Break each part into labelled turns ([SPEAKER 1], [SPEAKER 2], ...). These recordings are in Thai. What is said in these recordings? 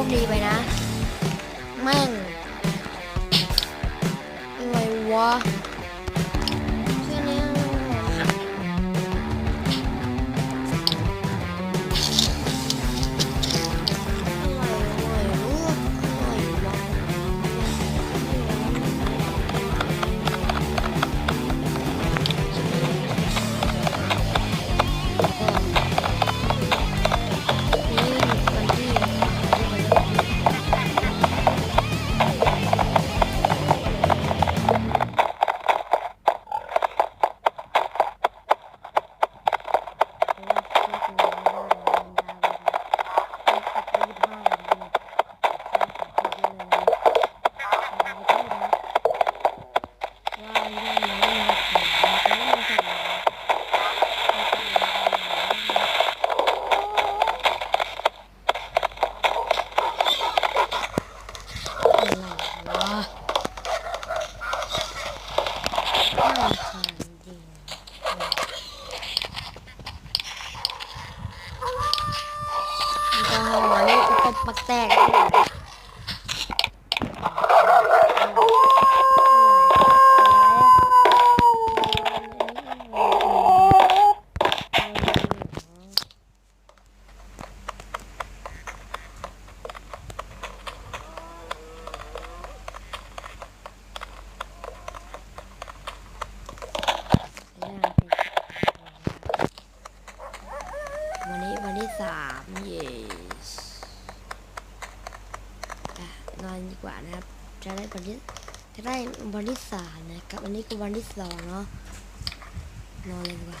[SPEAKER 1] คดีไปนะ แม่งอะไรวะ มักแตก จะได้วันที่จะได้วันที่สามนะครับ อันนี้คือวันที่สองเนาะนอนเลยดีกว่า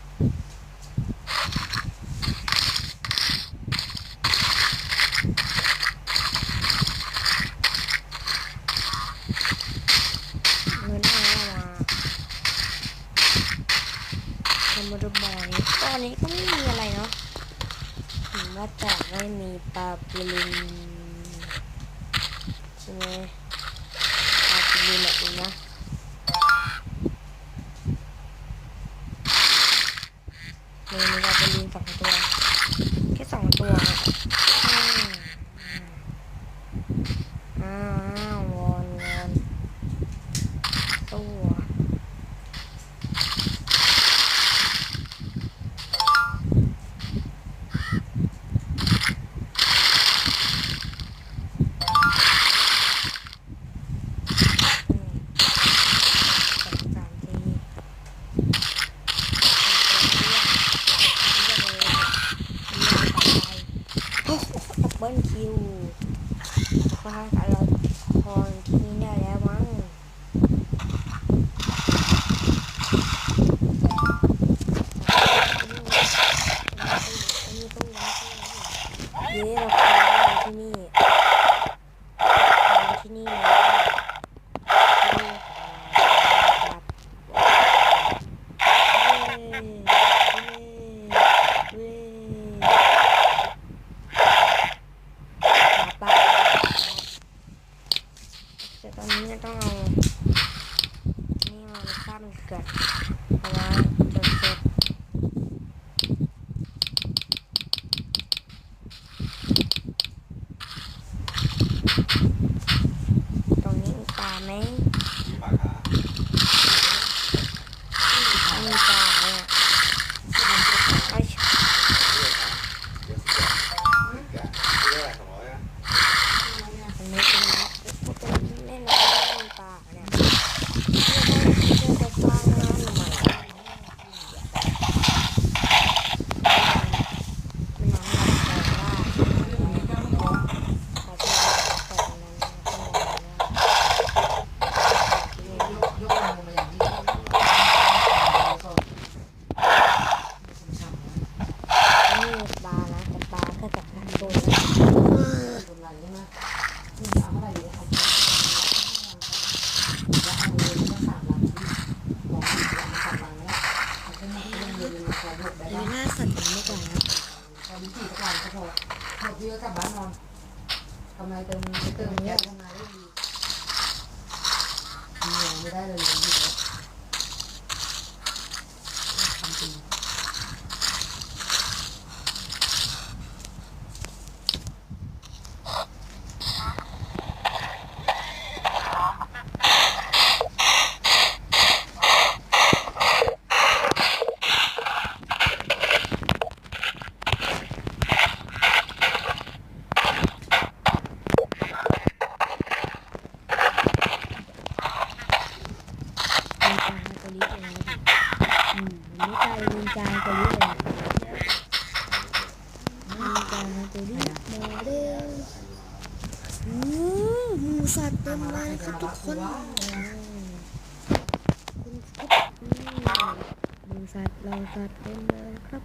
[SPEAKER 2] ไม่มี
[SPEAKER 1] ปลาปิลินใช่ไหมปลาปิลินแบบนี้นะมีมีปลาปิลินสองตัว แค่สองตัวนะอืมอ้าววอนวอนตัว อืมสองสามทีโอ้โอนคิวคิวว่าเราคอนที่นี่ได้แล้วมั้งเย้เราคอนที่นี่คอนที่นี่แล้ว แต่ ต้องเอา นี่มาข้ามเกิดเพราะว่าจะเสร็จตรงนี้มีปลาไหม
[SPEAKER 3] มีปลาขา
[SPEAKER 1] มีปลาเนี่ยไอ้ช
[SPEAKER 3] เรียกขาเดี๋ยวสิแกะเรียกอะไรสองร้อยนะ
[SPEAKER 1] อันนี้เป็นพวกตัวนี้แน่นอนว่ามีปลาเนี่ยเพื่อจะสร้างร้านใหม่มันน้องเราบอกว่าขอที่ตรงนั้นแล้วก็
[SPEAKER 2] ยกลงมาอย่างนี้ก็
[SPEAKER 1] นี่ปลานะแต่ปลาแค่กับการโดน
[SPEAKER 2] คนไรใช่ไหมที่เอาเท่าไหร่ดีเอาไปแล้วเอาเงินมาสามล้านที่บอกสามล้านแล้วเขาก็ไม่ได้เงินมาขอหมดได้
[SPEAKER 1] หรือหน้าสัตว์ไม่ก่อนนะ
[SPEAKER 2] ตอนนี้สี่ตะการก็พอหมดที่ก็กลับบ้านนอนทำไมเติมเติมแก๊สทำงานได้ดีมีเงินไม่ได้เลยเลยหยุดแล้วทำจริง
[SPEAKER 1] มีปลาตัวนี้เลยนะอืมไม่ใช่มีจานตัวนี้เลยมีจานตัวนี้มาเร็วอืมหมูสัตว์เต็มเลยนครับทุกคนคุณครับหมูสัตว์เราสัตว์เต็มเลยครับ